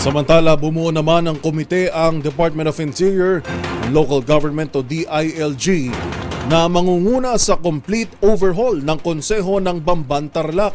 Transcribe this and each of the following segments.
Samantala, bumuo naman ng komite ang Department of Interior and Local Government o DILG na mangunguna sa complete overhaul ng konseho ng Bamban Tarlac.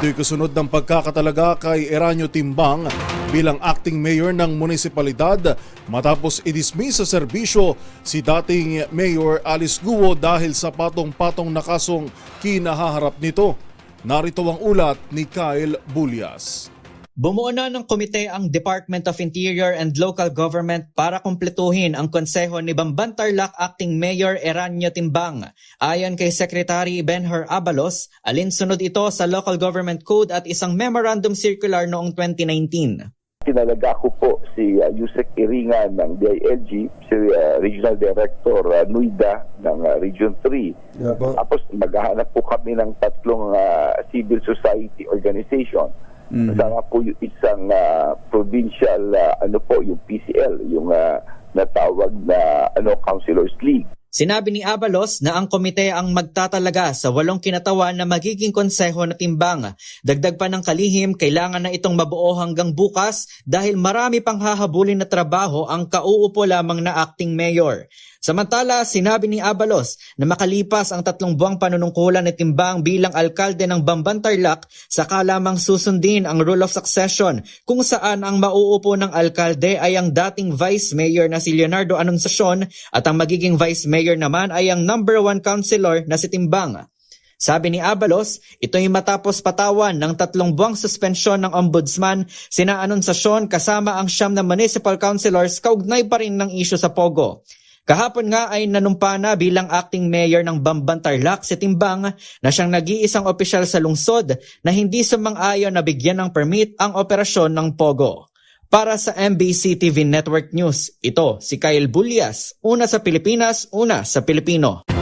Ito'y kasunod ng pagkakatalaga kay Eranio Timbang bilang acting mayor ng munisipalidad matapos i-dismiss sa serbisyo si dating Mayor Alice Guo dahil sa patong-patong na kasong kinahaharap nito. Narito ang ulat ni Kyle Bulyas. Bumuo na ng komite ang Department of Interior and Local Government para kumpletuhin ang konseho ni Bamban Tarlac Acting Mayor Eranio Timbang. Ayon kay Secretary Benher Abalos, alinsunod ito sa Local Government Code at isang memorandum circular noong 2019. Tinalaga ko po si uh, Yusek Iringan ng DILG, si uh, Regional Director uh, Nuida ng uh, Region 3. Yeah, po. Tapos maghahanap po kami ng tatlong uh, civil society organization. Kasama po yung isang uh, provincial uh, ano po yung PCL, yung uh, natawag na ano Councilors League. Sinabi ni Abalos na ang komite ang magtatalaga sa walong kinatawan na magiging konseho na timbang. Dagdag pa ng kalihim, kailangan na itong mabuo hanggang bukas dahil marami pang hahabulin na trabaho ang kauupo lamang na acting mayor. Samantala, sinabi ni Abalos na makalipas ang tatlong buwang panunungkulan ni Timbang bilang alkalde ng Bamban Tarlac, saka lamang susundin ang rule of succession kung saan ang mauupo ng alkalde ay ang dating vice mayor na si Leonardo Anunciacion at ang magiging vice mayor naman ay ang number one councilor na si Timbang. Sabi ni Abalos, ito'y matapos patawan ng tatlong buwang suspensyon ng ombudsman, sina Anunciacion kasama ang siyam na municipal councilors kaugnay pa rin ng isyu sa Pogo. Kahapon nga ay nanumpa na bilang acting mayor ng Bamban Tarlac si Timbang na siyang nag-iisang opisyal sa lungsod na hindi sumang-ayon na bigyan ng permit ang operasyon ng Pogo. Para sa MBC TV Network News, ito si Kyle Bulyas, una sa Pilipinas, una sa Pilipino.